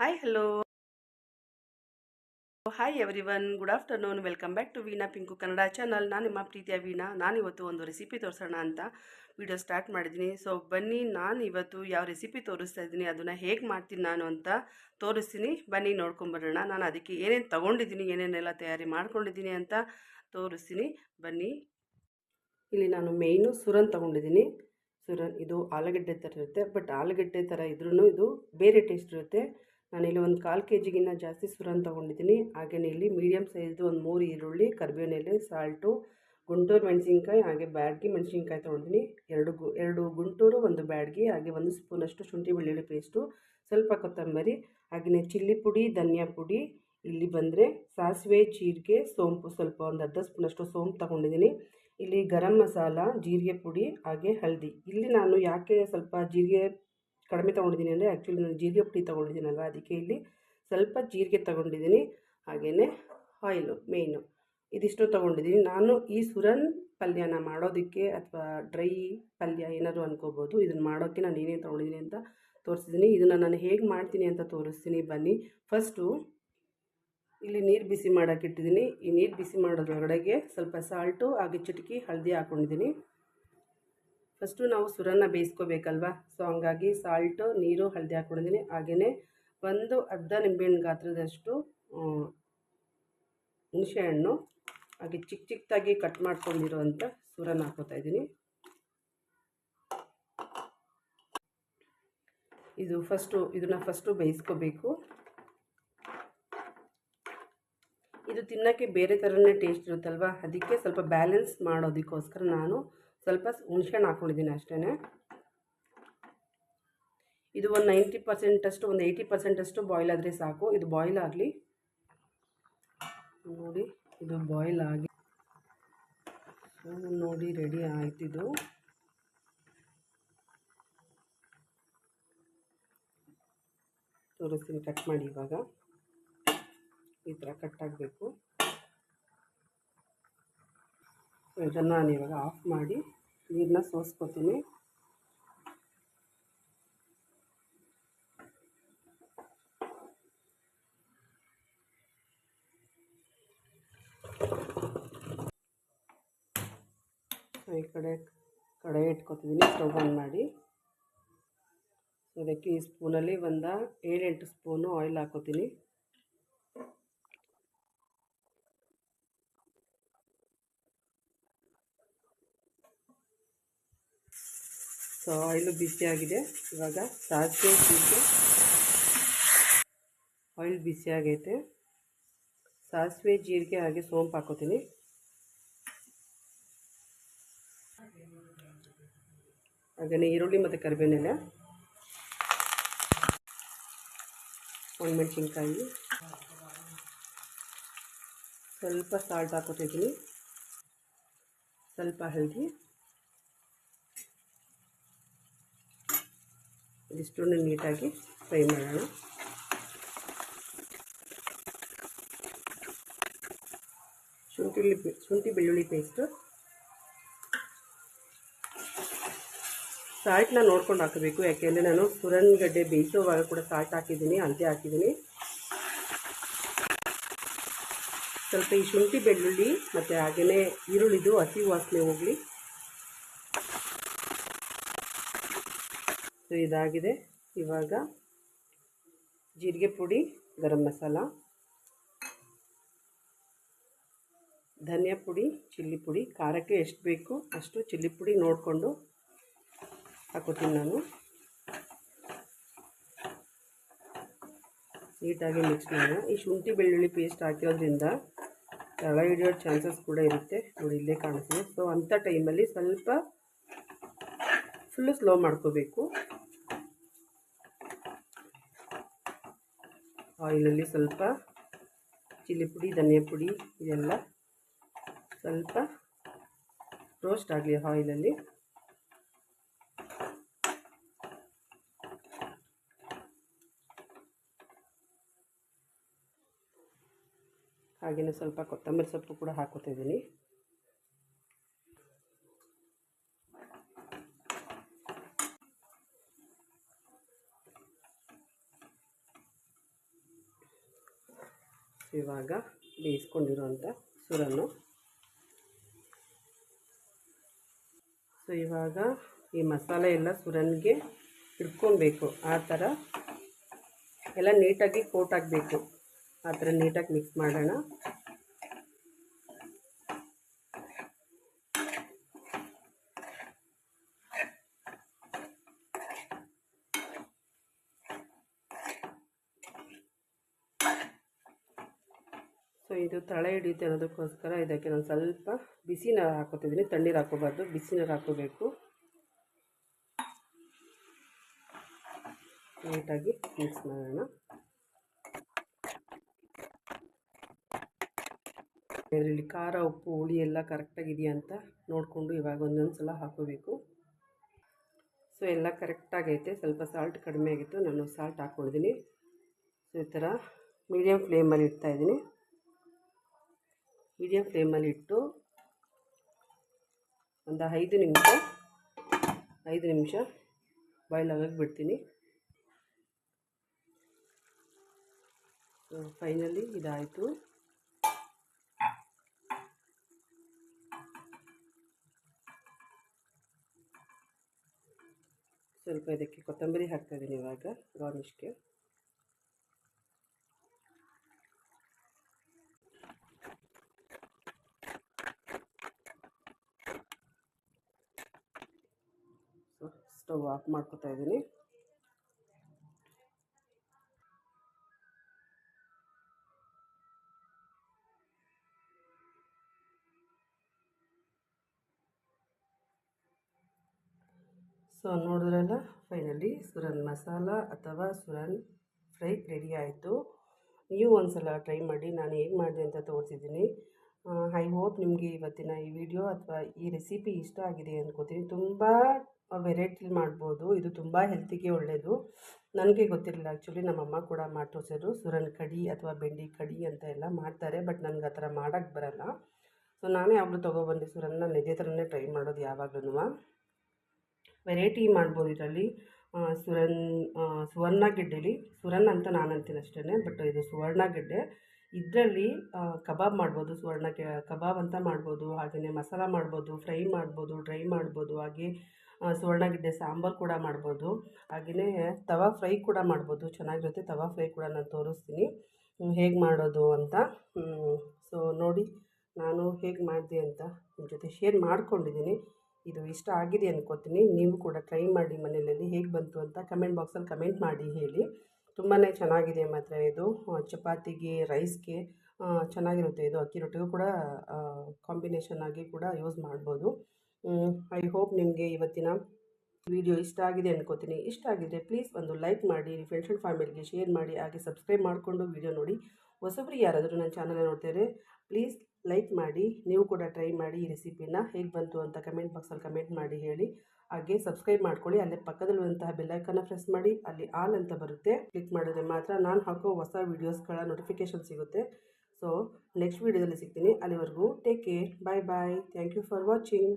Hi hello hi everyone good afternoon welcome back to Veena Pinku Kannada channel ನಾನು ನಿಮ್ಮ ಪ್ರೀತಿಯ ವೀಣಾ ನಾನು ಇವತ್ತು ಒಂದು ರೆಸಿಪಿ ತೋರಿಸೋಣ ಅಂತ ವಿಡಿಯೋ ಸ್ಟಾರ್ಟ್ ಮಾಡಿದ್ದೀನಿ ಸೊ ಬನ್ನಿ ನಾನು ಇವತ್ತು ಯಾವ ರೆಸಿಪಿ ತೋರಿಸ್ತಾ ಇದ್ದೀನಿ ಅದನ್ನು ಹೇಗೆ ಮಾಡ್ತೀನಿ ನಾನು ಅಂತ ತೋರಿಸ್ತೀನಿ ಬನ್ನಿ ನೋಡ್ಕೊಂಬರೋಣ ನಾನು ಅದಕ್ಕೆ ಏನೇನು ತೊಗೊಂಡಿದ್ದೀನಿ ಏನೇನೆಲ್ಲ ತಯಾರಿ ಮಾಡ್ಕೊಂಡಿದ್ದೀನಿ ಅಂತ ತೋರಿಸ್ತೀನಿ ಬನ್ನಿ ಇಲ್ಲಿ ನಾನು ಮೇಯ್ನು ಸುರನ್ ತೊಗೊಂಡಿದ್ದೀನಿ. ಸುರನ್, ಇದು ಆಲೂಗಡ್ಡೆ ಥರ ಇರುತ್ತೆ. ಬಟ್ ಆಲೂಗಡ್ಡೆ ಥರ ಇದ್ರೂ ಇದು ಬೇರೆ ಟೇಸ್ಟ್ ಇರುತ್ತೆ. ನಾನಿಲ್ಲಿ ಒಂದು ಕಾಲು ಕೆ ಜಿಗಿನ್ನ ಜಾಸ್ತಿ ಸುರನ್ ತೊಗೊಂಡಿದ್ದೀನಿ. ಹಾಗೆಯೇ ಇಲ್ಲಿ ಮೀಡಿಯಮ್ ಸೈಜ್ದು ಒಂದು ಮೂರು ಈರುಳ್ಳಿ ಕರಿಬೇವಿನ ಎಲೆ ಸಾಲ್ಟು, ಗುಂಟೂರು ಮೆಣಸಿನ್ಕಾಯಿ, ಹಾಗೆ ಬ್ಯಾಡ್ಗಿ ಮೆಣಸಿನ್ಕಾಯಿ ತೊಗೊಂಡಿದ್ದೀನಿ. ಎರಡು ಗು, ಎರಡು ಗುಂಟೂರು, ಒಂದು ಬ್ಯಾಡ್ಗಿ, ಹಾಗೆ ಒಂದು ಸ್ಪೂನಷ್ಟು ಶುಂಠಿ ಬೆಳ್ಳುಳ್ಳಿ ಪೇಸ್ಟು, ಸ್ವಲ್ಪ ಕೊತ್ತಂಬರಿ ಹಾಗೆಯೇ ಚಿಲ್ಲಿ ಪುಡಿ, ಧನಿಯಾ ಪುಡಿ. ಇಲ್ಲಿ ಬಂದರೆ ಸಾಸಿವೆ, ಜೀರಿಗೆ, ಸೋಂಪು, ಸ್ವಲ್ಪ ಒಂದು ಅರ್ಧ ಸ್ಪೂನಷ್ಟು ಸೋಂಪು ತೊಗೊಂಡಿದ್ದೀನಿ. ಇಲ್ಲಿ ಗರಂ ಮಸಾಲ, ಜೀರಿಗೆ ಪುಡಿ, ಹಾಗೆ ಹಳದಿ ಇಲ್ಲಿ ನಾನು ಯಾಕೆ ಸ್ವಲ್ಪ ಜೀರಿಗೆ ಕಡಿಮೆ ತೊಗೊಂಡಿದ್ದೀನಿ ಅಂದರೆ ಆ್ಯಕ್ಚುಲಿ ನಾನು ಜೀರಿಗೆ ಪುಡಿ ತೊಗೊಂಡಿದ್ದೀನಲ್ವ, ಅದಕ್ಕೆ ಇಲ್ಲಿ ಸ್ವಲ್ಪ ಜೀರಿಗೆ ತೊಗೊಂಡಿದ್ದೀನಿ, ಹಾಗೆಯೇ ಆಯಿಲು ಮೇಯ್ನು. ಇದಿಷ್ಟು ತೊಗೊಂಡಿದ್ದೀನಿ. ನಾನು ಈ ಸುರನ್ ಪಲ್ಯನ ಮಾಡೋದಕ್ಕೆ ಅಥವಾ ಡ್ರೈ ಪಲ್ಯ ಏನಾದರೂ ಅಂದ್ಕೋಬೋದು ಇದನ್ನು ಮಾಡೋಕ್ಕೆ ನಾನು ಏನೇನು ತೊಗೊಂಡಿದ್ದೀನಿ ಅಂತ ತೋರಿಸಿದ್ದೀನಿ. ಇದನ್ನು ನಾನು ಹೇಗೆ ಮಾಡ್ತೀನಿ ಅಂತ ತೋರಿಸ್ತೀನಿ. ಬನ್ನಿ. ಫಸ್ಟು ಇಲ್ಲಿ ನೀರು ಬಿಸಿ ಮಾಡೋಕೆ ಇಟ್ಟಿದ್ದೀನಿ. ಈ ನೀರು ಬಿಸಿ ಮಾಡೋದ್ರೊಳಗಡೆಗೆ ಸ್ವಲ್ಪ ಸಾಲ್ಟು ಹಾಗೆ ಚಿಟಕಿ ಹಳದಿ ಹಾಕ್ಕೊಂಡಿದ್ದೀನಿ ಫಸ್ಟು ನಾವು ಸುರನ್ನ ಬೇಯಿಸ್ಕೋಬೇಕಲ್ವ? ಸೊ ಹಂಗಾಗಿ ಸಾಲ್ಟು ನೀರು, ಹಳದಿ ಹಾಕ್ಕೊಂಡಿದ್ದೀನಿ. ಹಾಗೆಯೇ ಒಂದು ಅರ್ಧ ನಿಂಬೆಹಣ್ಣು ಗಾತ್ರದಷ್ಟು ಹುಣಸೆಹಣ್ಣು, ಹಾಗೆ ಚಿಕ್ಕ ಚಿಕ್ಕದಾಗಿ ಕಟ್ ಮಾಡ್ಕೊಂಡಿರೋವಂಥ ಸುರನ್ನ ಹಾಕೋತಾ ಇದ್ದೀನಿ. ಇದು ಫಸ್ಟು ಇದನ್ನು ಫಸ್ಟು ಬೇಯಿಸ್ಕೋಬೇಕು. ಇದು ತಿನ್ನೋಕ್ಕೆ ಬೇರೆ ಥರನೇ ಟೇಸ್ಟ್ ಇರುತ್ತಲ್ವ? ಅದಕ್ಕೆ ಸ್ವಲ್ಪ ಬ್ಯಾಲೆನ್ಸ್ ಮಾಡೋದಕ್ಕೋಸ್ಕರ ನಾನು ಸ್ವಲ್ಪ ಹುಣ್ಸೆಹಣ್ಣು ಹಾಕ್ಕೊಂಡಿದ್ದೀನಿ ಅಷ್ಟೇ ಇದು ಒಂದು ನೈಂಟಿ ಪರ್ಸೆಂಟಷ್ಟು, ಒಂದು ಏಯ್ಟಿ ಪರ್ಸೆಂಟಷ್ಟು ಬಾಯ್ಲ್ ಆದರೆ ಸಾಕು. ಇದು ಬಾಯ್ಲ್ ಆಗಲಿ. ನೋಡಿ, ಇದು ಬಾಯ್ಲ್ ಆಗಿ. ನೋಡಿ ರೆಡಿ ಆಯ್ತಿದು ತೋರಿಸ್ತೀನಿ ಕಟ್ ಮಾಡಿ ಇವಾಗ. ಈ ಥರ ಕಟ್ ಆಗಬೇಕು. ಇದನ್ನು ನಾನು ಇವಾಗ ಆಫ್ ಮಾಡಿ. ನೀರನ್ನ ಸೋಸ್ಕೊತೀನಿ. ಈ ಕಡೆ ಕಡೆ ಇಟ್ಕೊತಿದ್ದೀನಿ ಸ್ಟವ್ ಆನ್ ಮಾಡಿ. ಅದಕ್ಕೆ ಈ ಸ್ಪೂನಲ್ಲಿ ಒಂದು ಏಳೆಂಟು ಸ್ಪೂನು ಆಯಿಲ್ ಹಾಕೋತೀನಿ. ಸೊ, ಆಯಿಲು ಬಿಸಿಯಾಗಿದೆ ಇವಾಗ ಸಾಸಿವೆ ಜೀರಿಗೆ ಆಯಿಲ್ ಬಿಸಿಯಾಗೈತೆ ಸಾಸಿವೆ, ಜೀರಿಗೆ, ಹಾಗೆ ಸೋಂಪು ಹಾಕೋತೀನಿ. ಹಾಗೆಯೇ ಈರುಳ್ಳಿ ಮತ್ತು ಕರಿಬೇನೆಲೆ ಒಣಮೆಣಸಿನ್ಕಾಯಿ. ಸ್ವಲ್ಪ ಸಾಲ್ಟ್ ಹಾಕೋತಿದ್ದೀನಿ. ಸ್ವಲ್ಪ ಹಳದಿ ಇದಿಷ್ಟನ್ನು ನೀಟಾಗಿ ಫ್ರೈ ಮಾಡೋಣ. ಶುಂಠಿ ಶುಂಠಿ ಬೆಳ್ಳುಳ್ಳಿ ಪೇಸ್ಟು. ಸಾಲ್ಟ್ನ ನೋಡ್ಕೊಂಡು ಹಾಕಬೇಕು, ಯಾಕೆಂದರೆ ನಾನು ಸುರನ್ಗಡ್ಡೆ ಬೇಯಿಸೋವಾಗ ಕೂಡ ಸಾಲ್ಟ್ ಹಾಕಿದ್ದೀನಿ ಹಳದಿ ಹಾಕಿದ್ದೀನಿ. ಸ್ವಲ್ಪ ಈ ಶುಂಠಿ ಬೆಳ್ಳುಳ್ಳಿ ಮತ್ತು ಹಾಗೆಯೇ ಈರುಳ್ಳಿದು ಹಸಿ ವಾಸನೆ ಹೋಗಲಿ. ಸೊ, ಇದಾಗಿದೆ. ಇವಾಗ ಜೀರಿಗೆ ಪುಡಿ, ಗರಂ ಮಸಾಲ, ಧನಿಯಾ ಪುಡಿ, ಚಿಲ್ಲಿ ಪುಡಿ. ಖಾರಕ್ಕೆ ಎಷ್ಟು ಬೇಕು ಅಷ್ಟು ಚಿಲ್ಲಿ ಪುಡಿ ನೋಡಿಕೊಂಡು ಹಾಕೋತೀನಿ ನಾನು. ನೀಟಾಗಿ ಮಿಕ್ಸ್ ಮಾಡೋಣ. ಈ ಶುಂಠಿ ಬೆಳ್ಳುಳ್ಳಿ ಪೇಸ್ಟ್ ಹಾಕಿರೋದ್ರಿಂದ ತಳ ಹಿಡಿಯೋ ಚಾನ್ಸಸ್ ಕೂಡ ಇರುತ್ತೆ. ನೋಡಿ, ಇಲ್ಲೇ ಕಾಣಿಸ್ತೀನಿ ಸೊ, ಅಂಥ ಟೈಮಲ್ಲಿ ಸ್ವಲ್ಪ ಫುಲ್ಲು ಸ್ಲೋ ಮಾಡ್ಕೋಬೇಕು. ಆಯಿಲಲ್ಲಿ ಸ್ವಲ್ಪ ಚಿಲ್ಲಿ ಪುಡಿ, ಧನಿಯಾ ಪುಡಿ ಇದೆಲ್ಲ ಸ್ವಲ್ಪ ರೋಸ್ಟ್ ಆಗಲಿ ಆಯಿಲಲ್ಲಿ. ಹಾಗೆಯೇ ಸ್ವಲ್ಪ ಕೊತ್ತಂಬರಿ ಸೊಪ್ಪು ಕೂಡ ಹಾಕೋತಿದ್ದೀನಿ ಇವಾಗ ಬೇಯಿಸ್ಕೊಂಡಿರುವಂಥ ಸುರನ್ನು. ಸೊ ಇವಾಗ ಈ ಮಸಾಲೆ ಎಲ್ಲ ಸುರನ್ಗೆ ಹಿಡ್ಕೊಬೇಕು ಆ ಥರ ಎಲ್ಲ ನೀಟಾಗಿ ಕೋಟ್ ಆಗಬೇಕು. ಆ ಥರ ನೀಟಾಗಿ ಮಿಕ್ಸ್ ಮಾಡೋಣ. ಇದು ತಳೆ ಹಿಡಿಯುತ್ತೆ ಅನ್ನೋದಕ್ಕೋಸ್ಕರ ಇದಕ್ಕೆ ನಾನು ಸ್ವಲ್ಪ ಬಿಸಿ ನೀರು ಹಾಕೋತಿದ್ದೀನಿ. ತಣ್ಣೀರು ಹಾಕೋಬಾರ್ದು ಬಿಸಿ ನೀರು ಹಾಕೋಬೇಕು ನೀಟಾಗಿ ಮಿಕ್ಸ್ ಮಾಡೋಣ. ಇದರಲ್ಲಿ ಖಾರ, ಉಪ್ಪು, ಹುಳಿ ಎಲ್ಲ ಕರೆಕ್ಟಾಗಿದೆಯಾ ಅಂತ ನೋಡಿಕೊಂಡು ಇವಾಗ ಒಂದೊಂದು ಸಲ ಹಾಕೋಬೇಕು ಸೊ ಎಲ್ಲ ಕರೆಕ್ಟಾಗೈತೆ ಸ್ವಲ್ಪ ಸಾಲ್ಟ್ ಕಡಿಮೆ ಆಗಿತ್ತು. ನಾನು ಸಾಲ್ಟ್ ಹಾಕ್ಕೊಂಡಿದ್ದೀನಿ. ಸೊ ಈ ಥರ ಮೀಡಿಯಮ್ ಫ್ಲೇಮಲ್ಲಿ ಇಡ್ತಾಯಿದ್ದೀನಿ ಮೀಡಿಯಮ್ ಫ್ಲೇಮಲ್ಲಿ ಇಟ್ಟು ಒಂದು ಐದು ನಿಮಿಷ ಐದು ನಿಮಿಷ ಬಾಯ್ಲ್ ಆಗಕ್ಕೆ ಬಿಡ್ತೀನಿ. ಫೈನಲಿ ಇದಾಯಿತು. ಸ್ವಲ್ಪ ಇದಕ್ಕೆ ಕೊತ್ತಂಬರಿ ಹಾಕ್ತಾಯಿದ್ದೀನಿ ಇವಾಗ ಗಾರ್ನಿಷ್ಗೆ ಸೊ ಸ್ಟವ್ ಆಫ್ ಮಾಡ್ಕೊತಾ ಇದ್ದೀನಿ. ಸೊ ನೋಡಿದ್ರಲ್ಲ ಫೈನಲಿ ಸುರನ್ ಮಸಾಲ ಅಥವಾ ಸುರನ್ ಫ್ರೈ ರೆಡಿ ಆಯಿತು. ನೀವು ಒಂದು ಸಲ ಟ್ರೈ ಮಾಡಿ, ನಾನು ಹೇಗೆ ಮಾಡಿದೆ ಅಂತ ತೋರಿಸಿದ್ದೀನಿ. ಐ ಹೋಪ್ ನಿಮಗೆ ಇವತ್ತಿನ ಈ ವಿಡಿಯೋ ಅಥವಾ ಈ ರೆಸಿಪಿ ಇಷ್ಟ ಆಗಿದೆ ಅಂದ್ಕೋತೀನಿ ತುಂಬ ವೆರೈಟಿ ಮಾಡ್ಬೋದು. ಇದು ತುಂಬ ಹೆಲ್ತಿಗೆ ಒಳ್ಳೆಯದು ನನಗೆ ಗೊತ್ತಿರಲಿಲ್ಲ ಆ್ಯಕ್ಚುಲಿ ನಮ್ಮಮ್ಮ ಕೂಡ ಮಾಡಿ ಸುರನ್ ಕಡಿ ಅಥವಾ ಬೆಂಡಿ ಕಡಿ ಅಂತ ಎಲ್ಲ ಮಾಡ್ತಾರೆ, ಬಟ್ ನನಗೆ ಆ ಥರ ಮಾಡೋಕ್ಕೆ ಬರಲ್ಲ. ಸೊ, ನಾನೇ ಯಾವಾಗಲೂ ತೊಗೊಬಂದು ಸುರನ್ನ. ನಾನು ಇದೇ ಥರನೇ ಟ್ರೈ ಮಾಡೋದು ಯಾವಾಗ್ಲೂ ವೆರೈಟಿ ಮಾಡ್ಬೋದು ಇದರಲ್ಲಿ. ಸುರನ್ ಸುವರ್ಣಗೆಡ್ಡೆಲಿ ಸುರನ್ ಅಂತ ನಾನು ಅಂತೀನಿ ಅಷ್ಟೇ ಬಟ್ ಇದು ಸುವರ್ಣಗೆಡ್ಡೆ ಇದರಲ್ಲಿ ಕಬಾಬ್ ಮಾಡ್ಬೋದು, ಸುವರ್ಣ ಕಬಾಬ್ ಅಂತ ಮಾಡ್ಬೋದು ಹಾಗೆಯೇ ಮಸಾಲ ಮಾಡ್ಬೋದು, ಫ್ರೈ ಮಾಡ್ಬೋದು, ಡ್ರೈ ಮಾಡ್ಬೋದು, ಹಾಗೆ ಸುವರ್ಣಗೆಡ್ಡೆ ಸಾಂಬಾರು ಕೂಡ ಮಾಡ್ಬೋದು. ಹಾಗೆಯೇ ತವಾ ಫ್ರೈ ಕೂಡ ಮಾಡ್ಬೋದು. ಚೆನ್ನಾಗಿರುತ್ತೆ ತವಾ ಫ್ರೈ ಕೂಡ ನಾನು ತೋರಿಸ್ತೀನಿ. ಹೇಗೆ ಮಾಡೋದು ಅಂತ. ಸೊ ನೋಡಿ ನಾನು ಹೇಗೆ ಮಾಡಿದೆ ಅಂತ ನಿಮ್ಮ ಜೊತೆ ಶೇರ್ ಮಾಡ್ಕೊಂಡಿದ್ದೀನಿ ಇದು ಇಷ್ಟ ಆಗಿದೆ ಅನ್ಕೋತೀನಿ. ನೀವು ಕೂಡ ಟ್ರೈ ಮಾಡಿ ಮನೆಯಲ್ಲಿ ಹೇಗೆ ಬಂತು ಅಂತ ಕಮೆಂಟ್ ಬಾಕ್ಸಲ್ಲಿ ಕಮೆಂಟ್ ಮಾಡಿ ಹೇಳಿ. ತುಂಬಾ ಚೆನ್ನಾಗಿದೆ ಮಾತ್ರ ಇದು. ಚಪಾತಿಗೆ ರೈಸ್ಗೆ ಚೆನ್ನಾಗಿರುತ್ತೆ ಇದು. ಅಕ್ಕಿ ರೊಟ್ಟಿಗೂ ಕೂಡ ಕಾಂಬಿನೇಷನ್ ಆಗಿ ಕೂಡ ಯೂಸ್ ಮಾಡ್ಬೋದು. ಐ ಹೋಪ್ ನಿಮಗೆ ಇವತ್ತಿನ ವಿಡಿಯೋ ಇಷ್ಟ ಆಗಿದೆ ಅನ್ಕೋತೀನಿ. ಇಷ್ಟ ಆಗಿದ್ರೆ ಪ್ಲೀಸ್ ಒಂದು ಲೈಕ್ ಮಾಡಿ ಫ್ರೆಂಡ್ಸ್ ಆ್ಯಂಡ್ ಫ್ಯಾಮಿಲಿಗೆ ಶೇರ್ ಮಾಡಿ, ಹಾಗೆ ಸಬ್ಸ್ಕ್ರೈಬ್ ಮಾಡಿಕೊಂಡು ವಿಡಿಯೋ ನೋಡಿ. ಹೊಸಬ್ರು ಯಾರಾದರೂ ನನ್ನ ಚಾನಲ್ ನೋಡ್ತಾರೆ ಪ್ಲೀಸ್ ಲೈಕ್ ಮಾಡಿ, ನೀವು ಕೂಡ ಟ್ರೈ ಮಾಡಿ ಈ ರೆಸಿಪಿನ ಹೇಗೆ ಬಂತು ಅಂತ ಕಮೆಂಟ್ ಬಾಕ್ಸಲ್ಲಿ ಕಮೆಂಟ್ ಮಾಡಿ ಹೇಳಿ. ಹಾಗೆ ಸಬ್ಸ್ಕ್ರೈಬ್ ಮಾಡ್ಕೊಳ್ಳಿ, ಅಲ್ಲೇ ಪಕ್ಕದಲ್ಲಿರುವಂತಹ ಬೆಲ್ಲೈಕನ್ನ ಪ್ರೆಸ್ ಮಾಡಿ, ಅಲ್ಲಿ ಆಲ್ ಅಂತ ಬರುತ್ತೆ. ಕ್ಲಿಕ್ ಮಾಡಿದ್ರೆ ಮಾತ್ರ ನಾನು ಹಾಕೋ ಹೊಸ ವೀಡಿಯೋಸ್ಗಳ ನೋಟಿಫಿಕೇಷನ್ ಸಿಗುತ್ತೆ. ಸೊ ನೆಕ್ಸ್ಟ್ ವೀಡಿಯೋದಲ್ಲಿ ಸಿಗ್ತೀನಿ. ಅಲ್ಲಿವರೆಗೂ take care bye bye thank you for watching